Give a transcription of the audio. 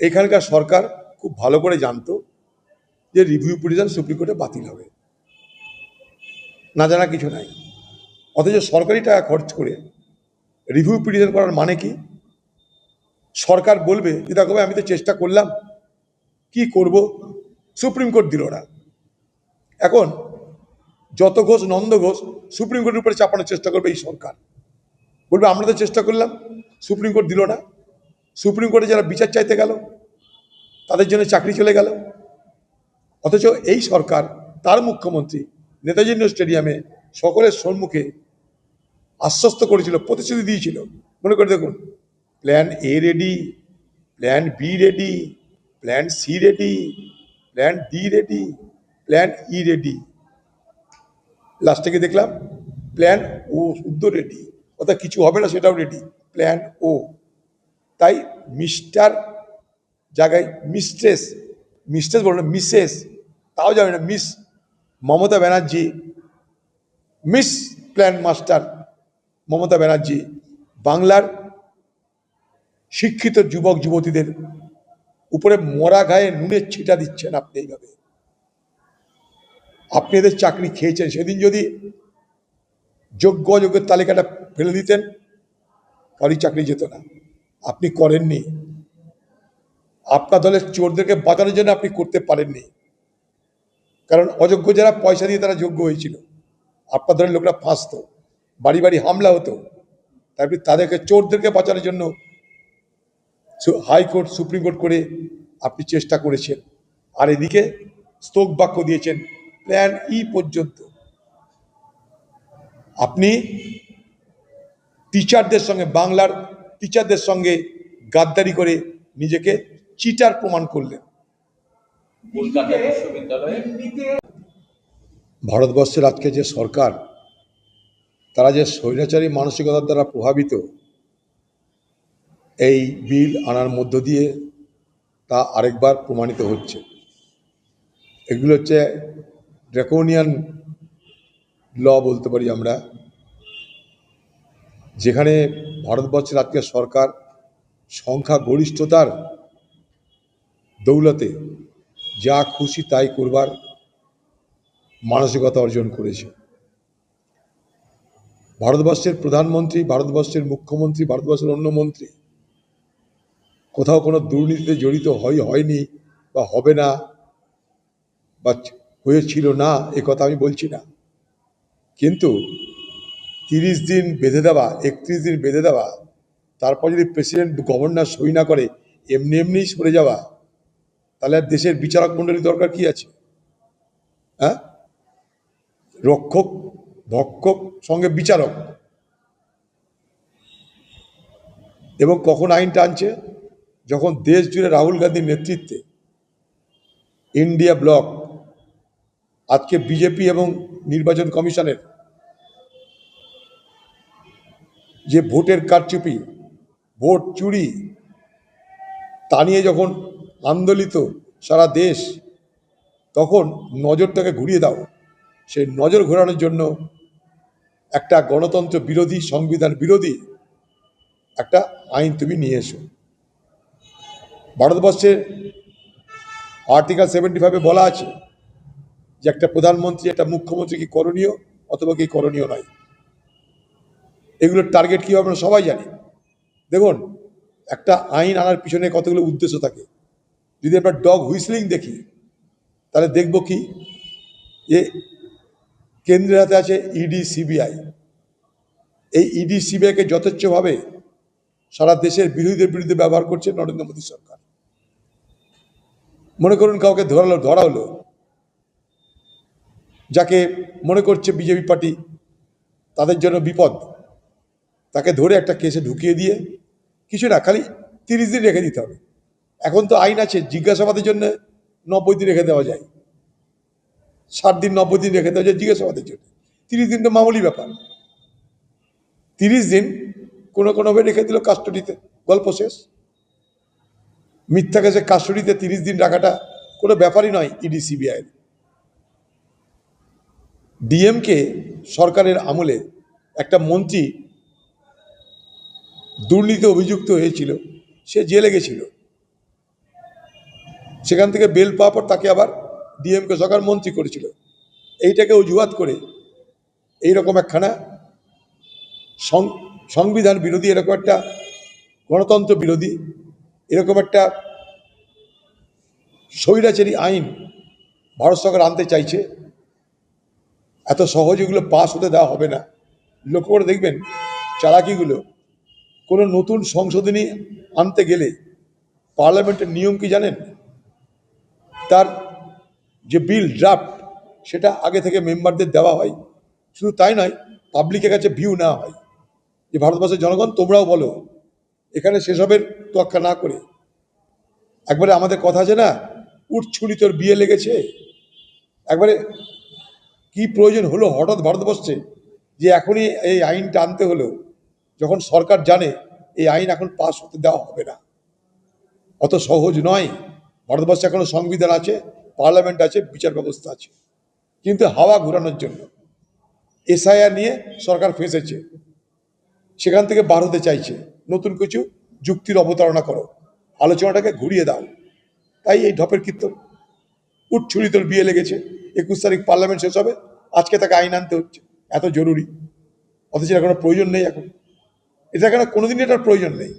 এখানকার সরকার খুব ভালো করে জানতো যে রিভিউ পিটিশন সুপ্রিম কোর্টে বাতিল হবে। না জানা কিছু নাই। অথচ সরকারি টাকা খরচ করে রিভিউ পিটিশন করার মানে কি? সরকার বলবে যে দেখো আমি তো চেষ্টা করলাম। কি করব? সুপ্রিম কোর্ট দিল না। এখন যত ঘোষ, নন্দ ঘোষ সুপ্রিম কোর্টের উপরে চাপানোর চেষ্টা করবে এই সরকার। বলবে, আমরা তো চেষ্টা করলাম। সুপ্রিম কোর্ট দিল না। সুপ্রিম কোর্টে যারা বিচার চাইতে গেল, তাদের জন্য চাকরি চলে গেল। অথচ এই সরকার, তার মুখ্যমন্ত্রী নেতাজি স্টেডিয়ামে সকলের সম্মুখে আশ্বস্ত করেছিল, প্রতিশ্রুতি দিয়েছিল। মনে করে দেখুন plan A ready plan B ready plan C ready plan D ready plan E ready লাস্টে গিয়ে দেখলাম প্ল্যান ও শুদ্ধ রেডি অর্থাৎ কিছু হবে না, সেটাও রেডি প্ল্যান ও তাই মিস্টার জায়গায় মিস্ট্রেস মিস্ট্রেস বলল মিসেস, তাও যাবে না, miss Mamata Banerjee, miss plan master Mamata Banerjee, বাংলার শিক্ষিত যুবক যুবতীদের উপরে মরা গায়ে নুনের ছিটা দিচ্ছেন আপনি এইভাবে। আপনি এদের চাকরি খেয়েছেন, সেদিন যদি যোগ্য অযোগ্যের তালিকাটা ফেলে দিতেন কারোর চাকরি যেত না। আপনি করেননি। আপনার দলের চোরদেরকে বাঁচানোর জন্য আপনি করতে পারেননি। কারণ অযোগ্য যারা পয়সা দিয়ে তারা যোগ্য হয়েছিল, আপনার দলের লোকরা ফাঁসত, বাড়ি বাড়ি হামলা হতো। তারপরে তাদেরকে, চোরদেরকে বাঁচানোর জন্য হাইকোর্ট, সুপ্রিম কোর্ট করে আপনি চেষ্টা করেছেন। আর এদিকে স্তোক বাক্য দিয়েছেন, প্ল্যান ই পর্যন্ত। আপনি টিচারদের সঙ্গে বাংলার টিচারদের সঙ্গে গাদ্দারি করে নিজেকে চিটার প্রমাণ করলেন। ভারতবর্ষের আজকে যে সরকার তারা যে স্বৈরাচারী মানসিকতার দ্বারা প্রভাবিত এই বিল আনার মধ্য দিয়ে তা আরেকবার প্রমাণিত হচ্ছে। এগুলো হচ্ছে ড্রেকোনিয়ান ল বলতে পারি আমরা। যেখানে ভারতবর্ষের আজকে সরকার সংখ্যা গরিষ্ঠতার দৌলতে যা খুশি তাই করবার মানসিকতা অর্জন করেছে। ভারতবর্ষের প্রধানমন্ত্রী, ভারতবর্ষের মুখ্যমন্ত্রী, ভারতবর্ষের অন্য মন্ত্রী কোথাও কোনো দুর্নীতিতে জড়িত হয় হয়নি বা হবে না বা হয়েছিল না, এ কথা আমি বলছি না। কিন্তু তিরিশ দিন বেঁধে দেওয়া, একত্রিশ দিন বেঁধে দেওয়া, তারপর যদি প্রেসিডেন্ট গভর্নর সই না করে, এমনি এমনি সরে যাওয়া, তাহলে আর দেশের বিচারক মণ্ডলী দরকার কি আছে? হ্যাঁ? রক্ষক, ভক্ষক, সঙ্গে বিচারক। এবং কখন আইনটা আনছে যখন দেশ জুড়ে রাহুল গান্ধীর নেতৃত্বে ইন্ডিয়া ব্লক, আজকে বিজেপি এবং নির্বাচন কমিশনের যে ভোটের কারচুপি, ভোট চুরি, তা নিয়ে যখন আন্দোলিত সারা দেশ, তখন নজরটাকে ঘুরিয়ে দাও। সেই নজর ঘোরানোর জন্য একটা গণতন্ত্র বিরোধী, সংবিধান বিরোধী একটা আইন তুমি নিয়ে এসো। ভারতবর্ষের আর্টিকেল সেভেন্টি ফাইভে বলা আছে যে একটা প্রধানমন্ত্রী, একটা মুখ্যমন্ত্রী কি করণীয় অথবা কি করণীয় নয়। এগুলোর টার্গেট কী হবে আমরা সবাই জানি। দেখুন, একটা আইন আনার পিছনে কতগুলো উদ্দেশ্য থাকে। যদি আমরা ডগ হুইসলিং দেখি, তাহলে দেখব কি? যে কেন্দ্রের হাতে আছে ইডি সিবিআই এই ইডি সিবিআইকে যথেচ্ছভাবে সারা দেশের বিরোধীদের বিরুদ্ধে ব্যবহার করছে নরেন্দ্র মোদী সরকার। মনে করুন কাউকে ধরালো, ধরা হলো। যাকে মনে করছে বিজেপি পার্টি, তাদের জন্য বিপদ। তাকে ধরে একটা কেসে ঢুকিয়ে দিয়ে কিছু না, খালি তিরিশ দিন রেখে দিতে হবে। এখন তো আইন আছে, জিজ্ঞাসাবাদের জন্য নব্বই দিন রেখে দেওয়া যায়। ষাট দিন, নব্বই দিন রেখে দেওয়া যায় জিজ্ঞাসাবাদের জন্য। তিরিশ দিন তো মামুলি ব্যাপার। তিরিশ দিন কোনো কোনোভাবে রেখে দিল কাস্টডিতে গল্প শেষ। মিথ্যা কেসে কাস্টডিতে তিরিশ দিন রাখাটা কোনো ব্যাপারই নয় ইডি সিবিআই ডিএমকে সরকারের আমলে একটা মন্ত্রী দুর্নীতি অভিযুক্ত হয়েছিল, সে জেলে গেছিল। সেখান থেকে বেল পাওয়ার পর তাকে আবার ডিএমকে সরকার মন্ত্রী করেছিল। এইটাকে অজুহাত করে এইরকম একখানা সংবিধান বিরোধী এরকম একটা গণতন্ত্র বিরোধী এরকম একটা স্বৈরাচারী আইন ভারত সরকার আনতে চাইছে। এত সহজ এগুলো পাস হতে দেওয়া হবে না। লক্ষ্য করে দেখবেন, চালাকিগুলো কোনো নতুন সংশোধনী আনতে গেলে পার্লামেন্টের নিয়ম কি জানেন? তার যে বিল ড্রাফট, সেটা আগে থেকে মেম্বারদের দেওয়া হয়। শুধু তাই নয়, পাবলিকের কাছে ভিউ নেওয়া হয়। যে ভারতবর্ষের জনগণ, তোমরাও বলো, এখানে সেসবের তোয়াক্কা না করে। একবারে আমাদের কথা আছে না উটছুরি তোর বিয়ে লেগেছে? একবারে কি প্রয়োজন হলো হঠাৎ ভারতবর্ষে যে এখনই এই আইনটা আনতে হলো? যখন সরকার জানে এই আইন এখন পাস হতে দেওয়া হবে না, অত সহজ নয়। ভারতবর্ষে এখনও সংবিধান আছে, পার্লামেন্ট আছে, বিচার ব্যবস্থা আছে। কিন্তু হাওয়া ঘোরানোর জন্য এসআইআর নিয়ে সরকার ফেঁসেছে। সেখান থেকে বার হতে চাইছে। নতুন কিছু যুক্তির অবতারণা করো। আলোচনাটাকে ঘুরিয়ে দাও। তাই এই ঢপের কীর্তন উঠ ছুরি তোর বিয়ে লেগেছে। একুশ তারিখ পার্লামেন্ট শেষ হবে। আজকে তাকে আইন আনতে হচ্ছে। এত জরুরি। অথচ কোনো প্রয়োজন নেই এখন। এটা কেন কোনোদিন এটার প্রয়োজন নেই।